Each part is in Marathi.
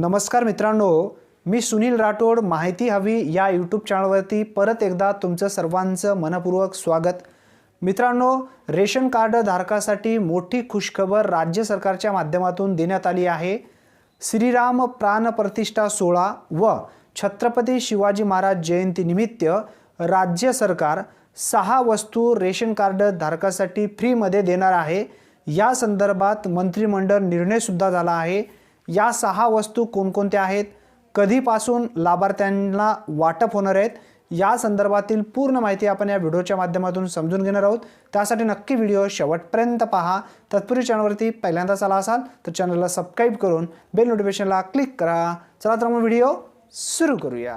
नमस्कार मित्रांनो मी सुनील राठोड. माहिती हवी या यूट्यूब चॅनलवरती परत एकदा तुमचं सर्वांचं मनपूर्वक स्वागत. मित्रांनो रेशन कार्ड धारकासाठी मोठी खुशखबर राज्य सरकारच्या माध्यमातून देण्यात आली आहे. श्रीराम प्राण प्रतिष्ठा सोहळा व छत्रपती शिवाजी महाराज जयंतीनिमित्त राज्य सरकार सहा वस्तू रेशन कार्ड धारकासाठी फ्रीमध्ये देणार आहे. या संदर्भात मंत्रिमंडळ निर्णयसुद्धा झाला आहे. या सहा वस्तू कोणकोणत्या आहेत? कधीपासून लाभार्थ्यांना वाटप होणार आहेत? या संदर्भातील पूर्ण माहिती आपण या व्हिडिओच्या माध्यमातून समजून घेणार आहोत. त्यासाठी नक्की व्हिडिओ शेवटपर्यंत पहा. तत्पूर्वी चॅनलवरती पहिल्यांदाच आला असाल तर चॅनलला सबस्क्राईब करून बेल नोटिफिकेशनला क्लिक करा. चला तर मग व्हिडिओ सुरू करूया.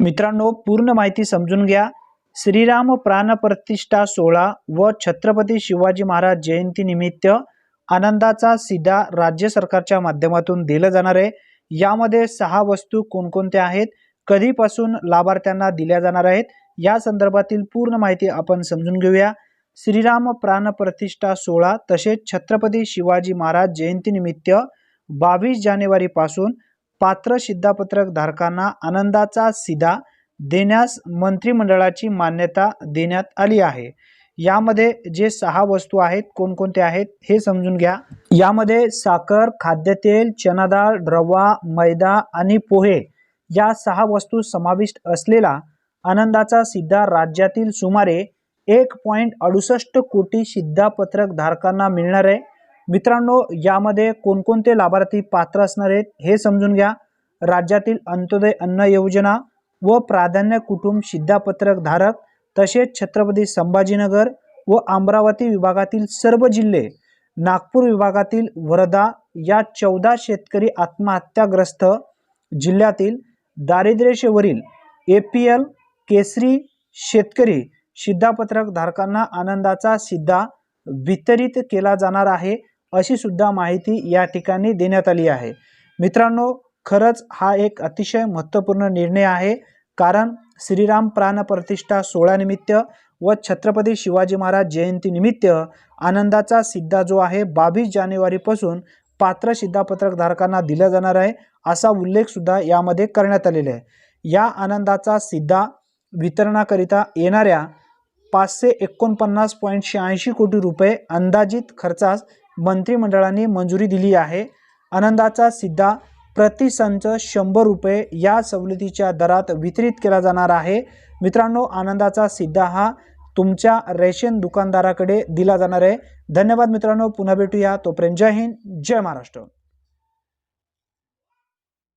मित्रांनो पूर्ण माहिती समजून घ्या. श्रीराम प्राणप्रतिष्ठा सोहळा व छत्रपती शिवाजी महाराज जयंतीनिमित्त आनंदाचा सीधा राज्य सरकारच्या माध्यमातून दिलं जाणार आहे. यामध्ये सहा वस्तू कोणकोणत्या आहेत? कधीपासून लाभार्थ्यांना दिल्या जाणार आहेत? या संदर्भातील पूर्ण माहिती आपण समजून घेऊया. श्रीराम प्राणप्रतिष्ठा सोहळा तसेच छत्रपती शिवाजी महाराज जयंतीनिमित्त बावीस जानेवारीपासून पात्र शिद्धापत्रक धारकांना आनंदाचा सिधा देण्यास मंत्रिमंडळाची मान्यता देण्यात आली आहे. यामध्ये जे सहा वस्तू आहेत कोणकोणत्या आहेत हे समजून घ्या. यामध्ये साखर खाद्यतेल चणाडाळ रवा मैदा आणि पोहे या सहा वस्तू समाविष्ट असलेला आनंदाचा सिद्धा राज्यातील सुमारे एक पॉईंट अडुसष्ट कोटी सिद्धापत्रक धारकांना मिळणार आहे. मित्रांनो यामध्ये कोणकोणते लाभार्थी पात्र असणार आहेत हे समजून घ्या. राज्यातील अंत्योदय अन्न योजना व प्राधान्य कुटुंब सिद्धापत्रक धारक तसेच छत्रपती संभाजीनगर व अमरावती विभागातील सर्व जिल्हे नागपूर विभागातील वर्धा या चौदा शेतकरी आत्महत्याग्रस्त जिल्ह्यातील दारिद्र्यशेवरील ए पी एल केसरी शेतकरी शिद्धापत्रक धारकांना आनंदाचा सिद्धा वितरित केला जाणार आहे अशी सुद्धा माहिती या ठिकाणी देण्यात आली आहे. मित्रांनो खरंच हा एक अतिशय महत्त्वपूर्ण निर्णय आहे. कारण श्रीराम प्राणप्रतिष्ठा सोहळ्यानिमित्त व छत्रपती शिवाजी महाराज जयंतीनिमित्त आनंदाचा सिद्धा जो आहे बावीस जानेवारीपासून पात्र शिधापत्रक धारकांना दिला जाणार आहे असा उल्लेखसुद्धा यामध्ये करण्यात आलेला आहे. या आनंदाचा सिद्धा वितरणाकरिता येणाऱ्या पाचशे एकोणपन्नास पॉईंट शहाऐंशी कोटी रुपये अंदाजित खर्चास मंत्रिमंडळाने मंजुरी दिली आहे. आनंदाचा सिद्धा प्रतिसंच शंभर रुपये या सवलतीच्या दरात वितरित केला जाणार आहे. मित्रांनो आनंदाचा सिद्धा हा तुमच्या रेशन दुकानदाराकडे दिला जाणार आहे. धन्यवाद मित्रांनो पुन्हा भेटूया. तोपर्यंत जय हिंद जय महाराष्ट्र.